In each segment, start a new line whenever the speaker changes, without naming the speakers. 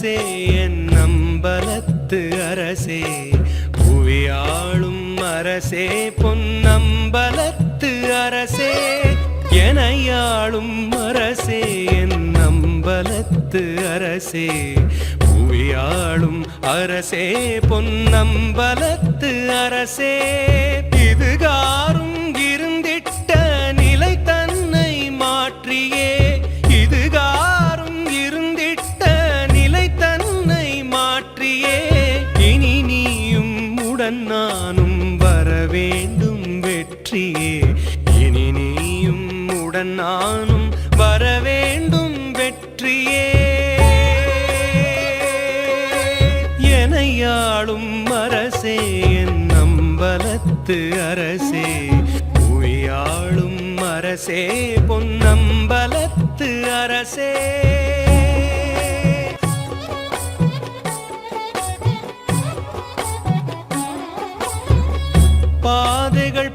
அரசே என் நம்பலத்து அரசே. புவியாளும் அரசே பொன்னம்பலத்து அரசே. எனையாளும் அரசே என் நம்பலத்து அரசே. புவியாளும் அரசே பொன்னம்பலத்து அரசே. இதுகாரும் நானும் வர வேண்டும் வெற்றியே. இனி நீயும் உடன் நானும் வர வேண்டும் வெற்றியே. எனையாளும் அரசே என் நம்பலத்து அரசே. உயாளும் அரசே பொன்னம்பலத்து அரசே.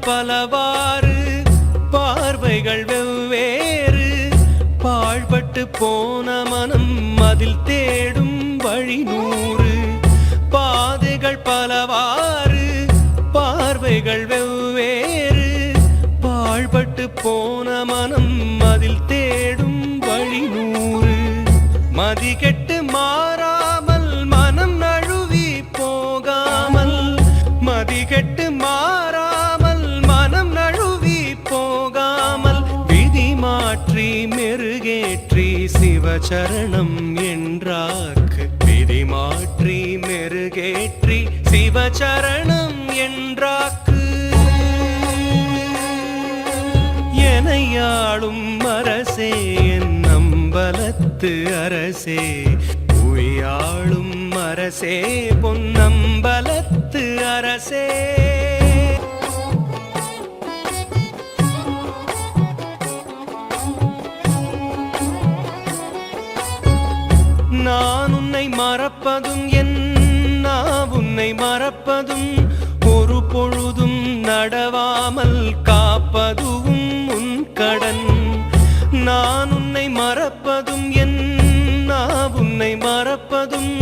பலவாறு. பார்வைகள் வெவ்வேறு. பாழ்பட்டு போன மனம் அதில் தேடும் வழி நூறு பாதைகள் பலவாறு. பார்வைகள் வெவ்வேறு. பாழ்பட்டு போன மனம் அதில் தேடும் வழி நூறு மதிகெட்டு மாறா ஏற்றி சிவச்சரணம் என்றாக்கு விதி மாற்றி மெருகேற்றி சிவச்சரணம் என்றாக்கு எனையாளும் அரசே என் நம்பலத்து அரசே. உயாளும் அரசே பொன்னம்பலத்து அரசே. நான் உன்னை மறப்பதும் என்னா உன்னை மறப்பதும் ஒரு பொழுதும் நடவாமல் காப்பதும் உன் கடன். நான் உன்னை மறப்பதும் என்னா உன்னை மறப்பதும்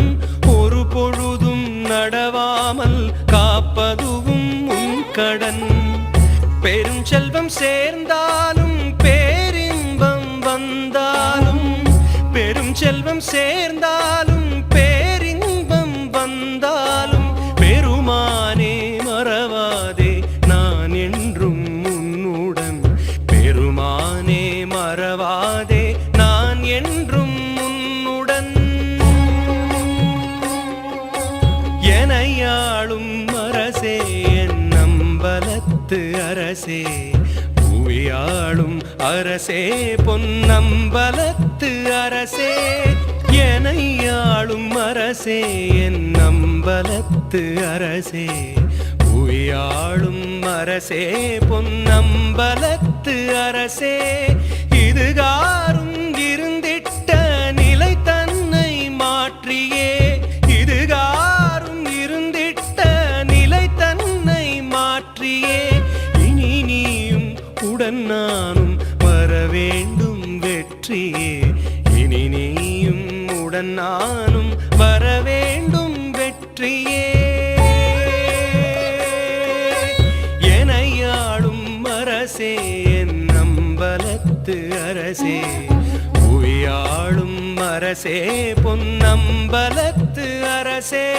ஒரு பொழுதும் நடவாமல் காப்பதும் உன் கடன். பெரும் செல்வம் சேர்ந்தாலும் பெரும் சேர்ந்தாலும் பேரின்பம் வந்தாலும் பெருமானே மறவாதே நான் என்றும் உன்னுடன். பெருமானே மறவாதே நான் என்றும் உன்னுடன். எனையாளும் அரசே என் நம்பலத்து அரசே. ஆளும் அரசே பொன்னம்பலத்து அரசே என ஆளும் அரசே என் நம்பலத்து அரசே. புவியாளும் அரசே பொன்னம்பலத்து அரசே இதுகாரும் நானும் வர வேண்டும் வெற்றியே இனி நீயும் உடன் நானும் வர வேண்டும் வெற்றியே. எனையாளும் அரசே என் நம்பலத்து அரசே. உயாளும் அரசே பொன்னம்பலத்து அரசே.